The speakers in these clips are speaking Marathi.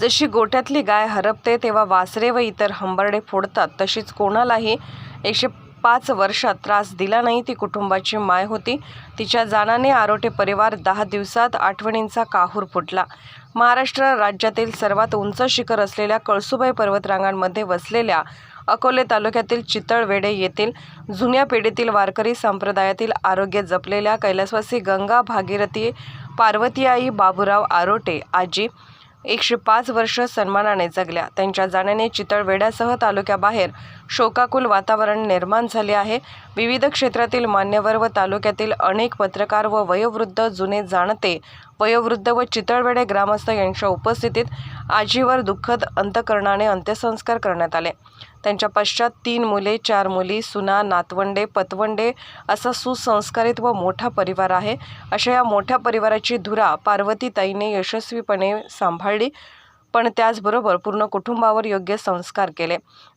जशी गोठ्यातली गाय हरपते तेव्हा वासरे व इतर हंबरडे फोडतात. तशीच कोणालाही एकशे पाच वर्षात त्रास दिला नाही. ती कुटुंबाची माय होती. तिच्या जाण्याने आरोटे परिवार दहा दिवसात आठवणींचा काहूर फुटला. महाराष्ट्र राज्यातील सर्वात उंच शिखर असलेल्या कळसुबाई पर्वतरांगांमध्ये वसलेल्या अकोले तालुक्यातील चितळवेडे येथील जुन्या पिढीतील वारकरी संप्रदायातील आरोग्य जपलेल्या कैलासवासी गंगा भागीरथी पार्वती आई बाबूराव आरोटे आजी एकशे पाच वर्ष सन्मानाने जगल्या. त्यांच्या जाण्याने चितळवेड्यासह तालुक्याबाहेर शोकाकुल वातावरण निर्माण झाले आहे. विविध क्षेत्रातील मान्यवर व तालुक्यातील अनेक पत्रकार व वयोवृद्ध जुने जाणते वयोवृद्ध व चितळवेडे ग्रामस्थ यांच्या उपस्थितीत आजीवर दुःखद अंतकरणाने अंत्यसंस्कार करण्यात आले. त्यांच्या पश्चात तीन मुले चार मुली सुना नातवंडे पतवंडे असा सुसंस्कारित व मोठा परिवार आहे. अशा या मोठ्या परिवाराची धुरा पार्वतीताईने यशस्वीपणे सांभाळली. पण त्याचबरोबर पूर्ण कुटुंबावर योग्य संस्कार केले.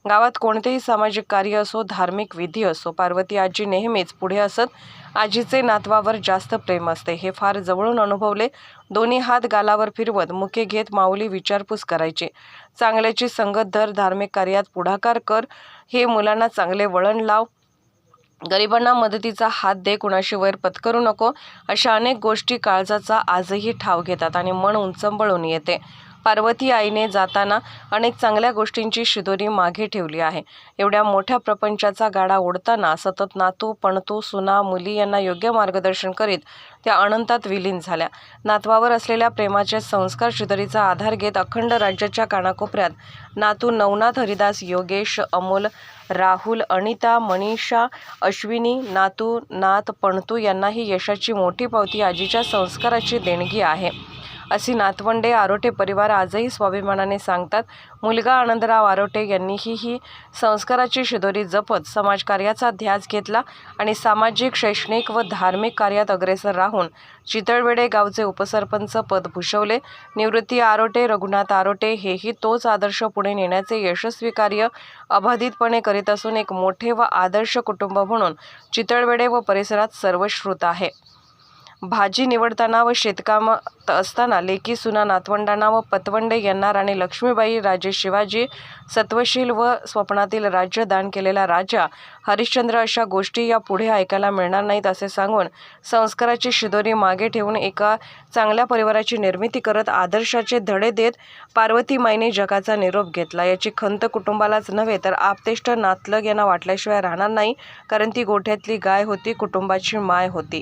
गावात कोणतेही सामाजिक कार्य असो धार्मिक विधी असो पार्वती आजी नेहमीच पुढे असत आजीचे नातवावर जास्त प्रेम असते. हे फार जवळून अनुभवले. दोन्ही हात गालावर फिरवत मुके घेत माऊली विचारपूस करायची. चांगल्याची संगत धर धार्मिक कार्यात पुढाकार कर. हे मुलांना चांगले वळण लाव. गरिबांना मदतीचा हात दे कुणाशी वैर पत्करू नको. अशा अनेक गोष्टी काळजाचा आजही ठाव घेतात आणि मन उंचंबळून येते. पार्वती आईने जाताना अनेक चांगल्या गोष्टींची शिदोरी मागे ठेवली आहे. एवढ्या मोठ्या प्रपंचाचा गाडा ओढताना सतत नातू पणतू सुना मुली यांना योग्य मार्गदर्शन करीत त्या अनंतात विलीन झाल्या. नातवावर असलेल्या प्रेमाचे संस्कार शिदोरीचा आधार घेत अखंड राज्याच्या कानाकोपऱ्यात नातू नवनाथ हरिदास योगेश अमोल राहुल अनिता मनीषा अश्विनी नातू नाथ पणतू यांना ही यशाची मोठी पावती आजीच्या संस्काराची देणगी आहे. अशी नातवंडे आरोटे परिवार आजही स्वाभिमानाने सांगतात. मुलगा आनंदराव आरोटे यांनीही ही संस्काराची शिदोरी जपत समाजकार्याचा ध्यास घेतला आणि सामाजिक शैक्षणिक व धार्मिक कार्यात अग्रेसर राहून चितळवेडे गावचे उपसरपंच पद भूषवले. निवृत्ती आरोटे रघुनाथ आरोटे हेही तोच आदर्श पुढे नेण्याचे यशस्वी कार्य अबाधितपणे करीत असून एक मोठे व आदर्श कुटुंब म्हणून चितळवेडे व परिसरात सर्वश्रुत आहे. भाजी निवडताना व शेतकामात असताना लेकी सुना नातवंडांना व पतवंडे यांना राणी लक्ष्मीबाई राजे शिवाजी सत्वशील व स्वप्नातील राज्य दान केलेला राजा हरिश्चंद्र अशा गोष्टी या पुढे ऐकायला मिळणार नाहीत असे सांगून संस्काराची शिदोरी मागे ठेवून एका चांगल्या परिवाराची निर्मिती करत आदर्शाचे धडे देत पार्वती माईने जगाचा निरोप घेतला. याची खंत कुटुंबालाच नव्हे तर आपतेष्ट नातलग यांना वाटल्याशिवाय राहणार नाही कारण ती गोठ्यातली गाय होती कुटुंबाची माय होती.